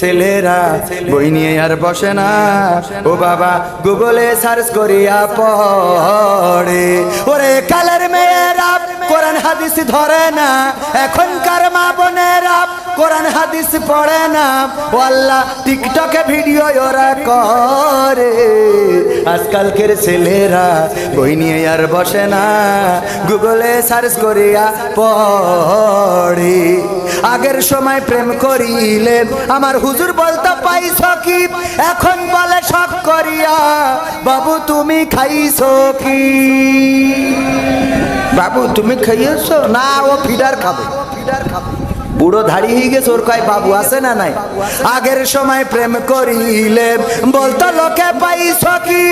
ছেলেরা, বই নিয়ে আর বসে না। ও বাবা, গুগলে সার্চ করিয়া পড়ে। ওরে কালের মেয়েরা কোরআন হাদিস ধরে না। এখনকার মা বোনেরা কোরআন হাদিস পড়ে না। ও আল্লাহ, টিকটকে ভিডিও ওরা করে। আজকালকের ছেলেরা বই নিয়ে আর বসে না। গুগলে সার্চ করিয়া পড়ে। আগের সময় প্রেম করিলে আমার হুজুর বলতে, পাইছ কি? এখন বলে, শখ করিয়া বাবু তুমি খাইছো কি? বাবু তুমি খাইয়েছো? না ও ফিডার খাবে। ফিডার খাবে। বুড়ো ধাড়ি হয়ে গেছে, ওর কয়, বাবু আছে না নাই? আগের সময় প্রেম করিলে বলতো, লোকে পাই কি?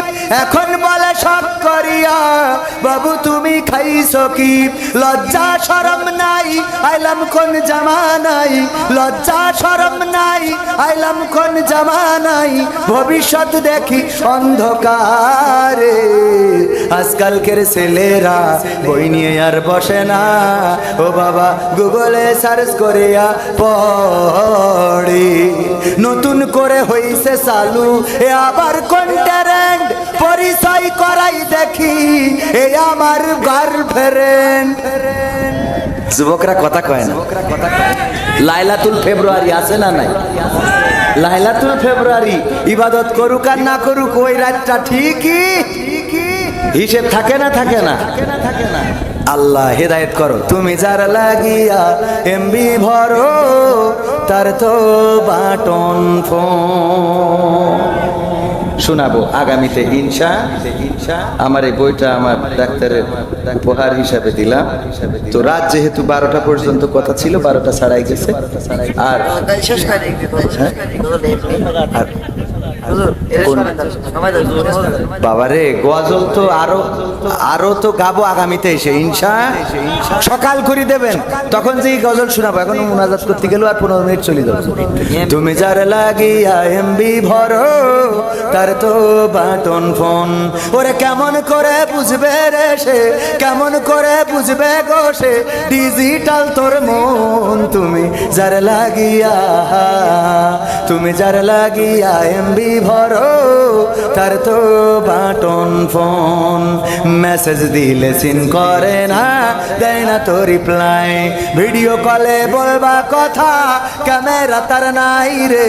এখন বলে সব করিয়া, বাবু, তুমি খাই কি? লজ্জা, শরম নাই, আইলাম কোন জামা নাই। লজ্জা, শরম নাই, আইলাম কোন জামা নাই। ভবিষ্যৎ দেখি অন্ধকারে। আজকালকের ছেলেরা বই নিয়ে আর বসে না। ও বাবা, গুগলে সার্চ করিয়া পড়ি। নতুন করে হইছে চালু, এ আবার কন্টারেন্ট পরিচয় করাই দেখি, এ আমার গার্লফ্রেন্ড যুবকরা কথা কয় না। লাইলাতুল ফেব্রুয়ারি আছে না নাই? লাইলাতুল ফেব্রুয়ারি ইবাদত করুক আর না করুক, ওই রাতটা ঠিকই হিসেব থাকে না থাকে না। আল্লাহ হেদায়ত করো। তুমি যার লাগিয়া এমবি ভরো তার তো বাটন শোনাবো আগামীতে ইনশা ইনশা আমার এই বইটা আমার ডাক্তারের উপহার হিসাবে দিলাম। তো রাত যেহেতু বারোটা পর্যন্ত কথা ছিল বারোটা ছাড়াই গেছে। আর বাবারে গজল তো আরও আরও তো গাবো আগামীতে এসে ইনশা সকাল করে দেবেন। তখন যে গজল শোনাবো এখন মুনাজাত করতে গেল আর পনেরো মিনিট চলে যাবে। তুমি যার লাগিয়া এমবি ভরো তার তো বাটন ফোন। ওরে কেমন করে বুঝবে রে সে কেমন করে বুঝবে গো সে? ডিজিটাল তোর মন তুমি যার লাগিয়া তুমি যার লাগিয়া এমবি ভরো, তার তো বাটন ফোন। মেসেজ দিলে সিন করে না, দেয় না তো রিপ্লাই ভিডিও কলে বলবা কথা ক্যামেরা তার নাই রে।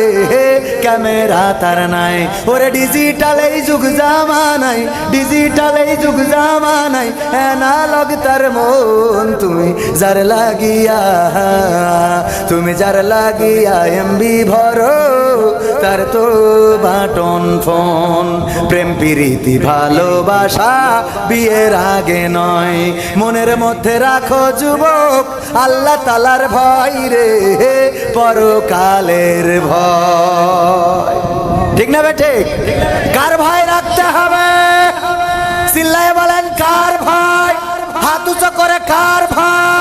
ক্যামেরা তার নাই। ওরে ডিজিটাল এই যুগ জামানাই ডিজিটাল এই যুগ জামানাই অ্যানালগ তার মন তুমি যার লাগিয়া, তুমি যার লাগিয়া এমবি ভরো, তার তো বাটন ফোন। প্রেম, প্রীতি, ভালোবাসা বিয়ের আগে নয়। মনের মধ্যে রাখো যুবক, আল্লাহ তালার ভয় রে, পরকালের ভয়। ঠিক না বে, ঠিক? কার ভয় রাখতে হবে? চিল্লায় বলেন, কার ভাই হাত উঁচু করে কার ভাই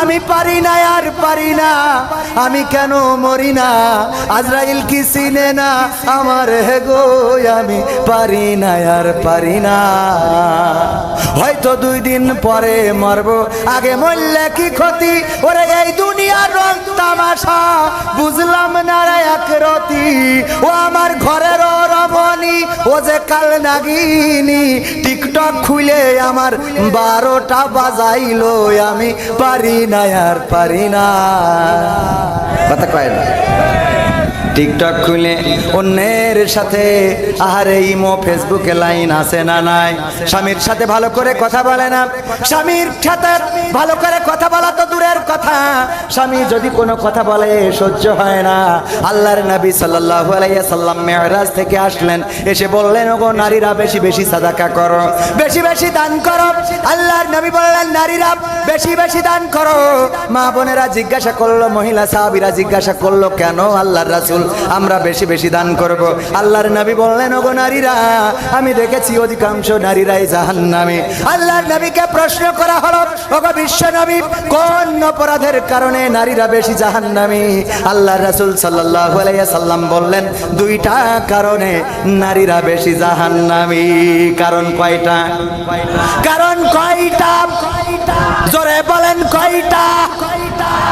আমি পারি না, আর পারি না। আমি কেন মরি না? আজরাইল কি চিনে না? আমার হে গো, আমি পারি না, আর পারি না। হয়তো দুই দিন পরে মরব। আগে মরলে কি ক্ষতি? ওরে এই দুনিয়ার রং তামাশা। বুঝলাম না এক রতি। ও আমার ঘরের রমণী, ও যে কাল নাগিনী। খুলে আমার বারোটা বাজাইল আমি পারি না আর পারি না। কথা কয় না। টিকটক খুলে অন্যের সাথে, আহারে ইমো, ফেসবুকে লাইন আছে না নাই? স্বামীর সাথে ভালো করে কথা বলে না। স্বামীর সাথে ভালো করে কথা বলা তো দূরের কথা। স্বামী যদি কোনো কথা বলে, সহ্য হয় না। আল্লাহর নবী সাল্লাল্লাহু আলাইহি সাল্লাম মেহরাজ থেকে আসলেন। এসে বললেন, ওগো, নারীরা বেশি বেশি সাদাকা করো। বেশি বেশি দান করো। আল্লাহর নবী বললেন, নারীরা বেশি বেশি দান করো। মা বোনেরা জিজ্ঞাসা করল, মহিলা সাহাবীরা জিজ্ঞাসা করল, কেন আল্লাহর রাসূল আমরা বেশি বেশি দান করব। আল্লাহর নবী বললেন, ওগো নারীরা, আমি দেখেছি অধিকাংশ নারীরাই জাহান্নামে। আল্লাহর নবীকে প্রশ্ন করা হলো, ওগো বিশ্ব নবী, কোন অপরাধের কারণে নারীরা বেশি জাহান্নামে? আল্লাহর রাসূল সাল্লাল্লাহু আলাইহি সাল্লাম বললেন, দুইটা কারণে নারীরা বেশি জাহান জাহান্নামী। কারণ কয়টা? কারণ কয়টা? জোরে বলেন কয়টা?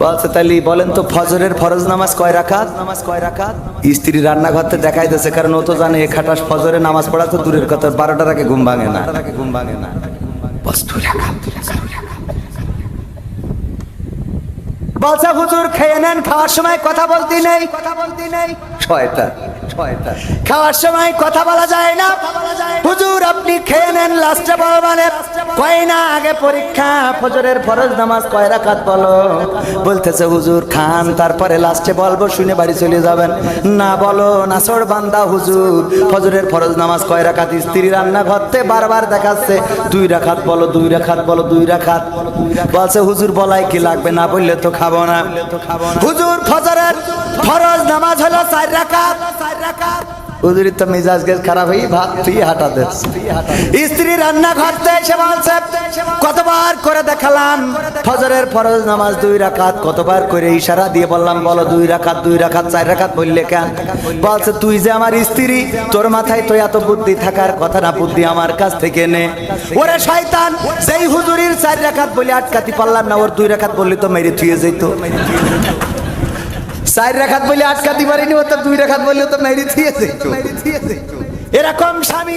বলছে তাহলে বলেন তো ফজরের ফরজ নামাজ কয় রাখাত নামাজ কয় রাখাত স্ত্রী রান্নাঘরতে দেখাই দিয়েছে কারণ ও তো জানে এ খাটাস ফজরে নামাজ পড়া তো দূরের কথা বারোটার আগে ঘুম ভাঙে না। ঘুম ভাঙে না। রাখাত, রাখাত, রাখাত। বলছে হুজুর খেয়ে নেন খাওয়ার সময় কথা বলতে নেই। কথা বলতে নেই। ছয়টা খাওয়ার সময় কথা বলা যায় না। হুজুর আপনি খেয়ে নেন লাস্টে বলো মানে কয় না আগে পরীক্ষা ফজরের ফরজ নামাজ কয় রাকাত বলো? বলতেছে হুজুর খান তারপরে লাস্টে বলব শুনে বাড়ি চলে যাবেন। না বলো নাসর বান্দা হুজুর ফজরের ফরজ নামাজ কয় রাকাত? স্ত্রী রান্না ঘরতে বারবার দেখাচ্ছে দুই রাখাত বলো দুই রাখাত বলো দুই রাখাত বলছে হুজুর বলাই কি লাগবে? না বললে তো খাব না। হুজুর ফজরের ফরজ নামাজ হলো চার রাকাত চার রাকাত। হুজুরি তো মিজাজ গেজ খারাপ হয়ে ভাত তুই হাঁটা দে। স্ত্রী রান্না ঘরতে এসে কতবার করে দেখালাম, ফজরের ফরজ নামাজ দুই রাকাত, কতবার করে ইশারা দিয়ে বললাম, বলো দুই রাকাত দুই রাকাত, চার রাকাত বললে কেন? বলছে, তুই যে আমার স্ত্রী, তোর মাথায় তো এত বুদ্ধি থাকার কথা না, বুদ্ধি আমার কাছ থেকে নে। ওরে শয়তান, যেই হুজুরির চার রাকাত বলে আটকাতে পারলাম না, ওর দুই রাকাত বললে তো মেরে থুয়ে যেত। চার রেখাত বলে আটকাতে পারিনি ও তো দুই রেখাত বললে তো মেরি থিয়েছে এরকম স্বামী।